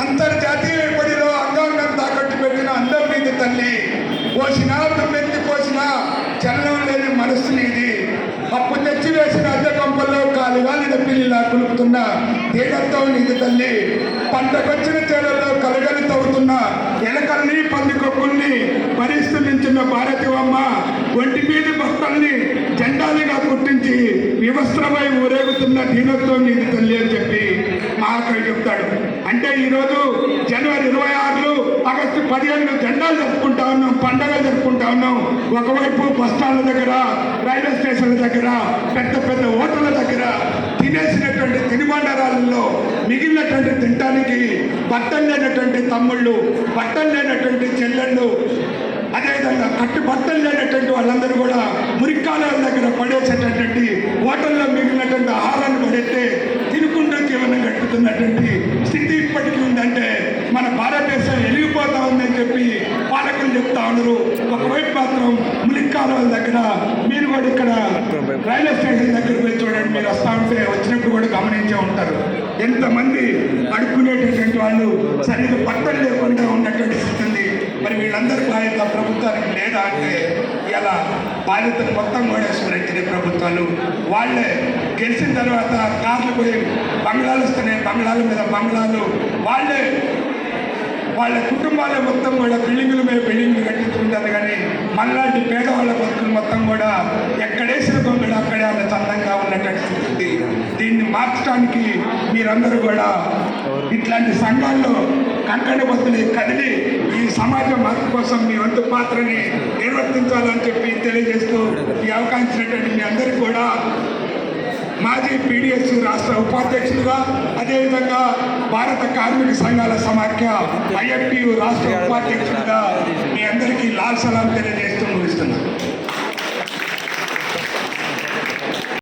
అంతర్జాతీయ బడిలో అంగాంగం తాకట్టు పెట్టిన అందం నీది తల్లి పోసిన దుమ్మెత్తి పోసిన చలనం లేని మనస్సు నీది. అప్పు తెచ్చి వేసిన అద్దె కొంపల్లో కాలుగాలిన పిల్లిలా కులుపుతున్న తీగత్వం నీది తల్లి. పంటకొచ్చిన చేలల్లో కలగలి తవ్వుతున్న ఎలకల్ని పందికొక్కుల్ని భరిస్తూ నించున్న భారతివమ్మ ఒంటి మీద భక్తుల్ని జెండాలుగా గుర్తించి వివస్త్రమై ఊరేగుతున్న దీనత్వం నీది తల్లి అని చెప్పి మహాకవి చెప్తాడు అంటే ఈరోజు జనవరి ఇరవై ఆరులో ఆగస్టు పదిహేను జెండాలు జరుపుకుంటా ఉన్నాం పండగలు జరుపుకుంటా ఉన్నాం. ఒకవైపు బస్టాండ్ల దగ్గర రైల్వే స్టేషన్ల దగ్గర పెద్ద పెద్ద హోటళ్ళ దగ్గర తినేసినటువంటి తినుబండారాలలో మిగిలినటువంటి తినటానికి బట్టలు లేనటువంటి తమ్ముళ్ళు బట్టలు లేనటువంటి చెల్లెళ్ళు అదేవిధంగా కట్టు బట్టలు లేనటువంటి వాళ్ళందరూ కూడా మురిక్కాల దగ్గర పడేసేటటువంటి హోటల్లో ఉందని చెప్పి పాలకులు చెప్తా ఉన్నారు. ఒకవైపు మాత్రం ములికాల దగ్గర మీరు కూడా ఇక్కడ రైల్వే స్టేషన్ దగ్గర పోయి చూడండి మీరు వస్తా ఉంటే వచ్చినప్పుడు కూడా గమనించే ఉంటారు. ఎంతమంది అడుక్కునేటటువంటి వాళ్ళు సరిగ్గా బట్టలు లేకుండా ఉన్నటువంటి స్థితి ఉంది. మరి వీళ్ళందరి బాధ్యత ప్రభుత్వానికి లేదా అంటే ఇలా బాధ్యతను మొత్తం కూడా స్మరించిన ప్రభుత్వాలు. వాళ్ళే గెలిచిన తర్వాత కార్లు పోయి బంగ్లాలు వస్తున్నాయి బంగ్లాల మీద బంగ్లాలు. వాళ్ళే వాళ్ళ కుటుంబాలే మొత్తం కూడా బిల్డింగుల మీద బిల్డింగులు కట్టించుకుంటారు కానీ మనలాంటి పేదవాళ్ళ బతుకులు మొత్తం కూడా ఎక్కడేసిన బొమ్మలు అక్కడే అంత చందంగా ఉన్నటువంటి దీన్ని మార్చడానికి మీరందరూ కూడా ఇట్లాంటి సంఘాల్లో కంకణ బతులు కదిలి ఈ సమాజ మార్పు కోసం మీ వంతు పాత్రని నిర్వర్తించాలని చెప్పి తెలియజేస్తూ ఈ అవకాశించినటువంటి మీ అందరికీ కూడా మాజీ పీడిఎస్ రాష్ట్ర ఉపాధ్యక్షులుగా అదేవిధంగా భారత కార్మిక సంఘాల సమాఖ్య ఐఎఫ్టియు రాష్ట్ర ఉపాధ్యక్షులుగా మీ అందరికీ లాల్ సలాం తెలియజేస్తున్నాను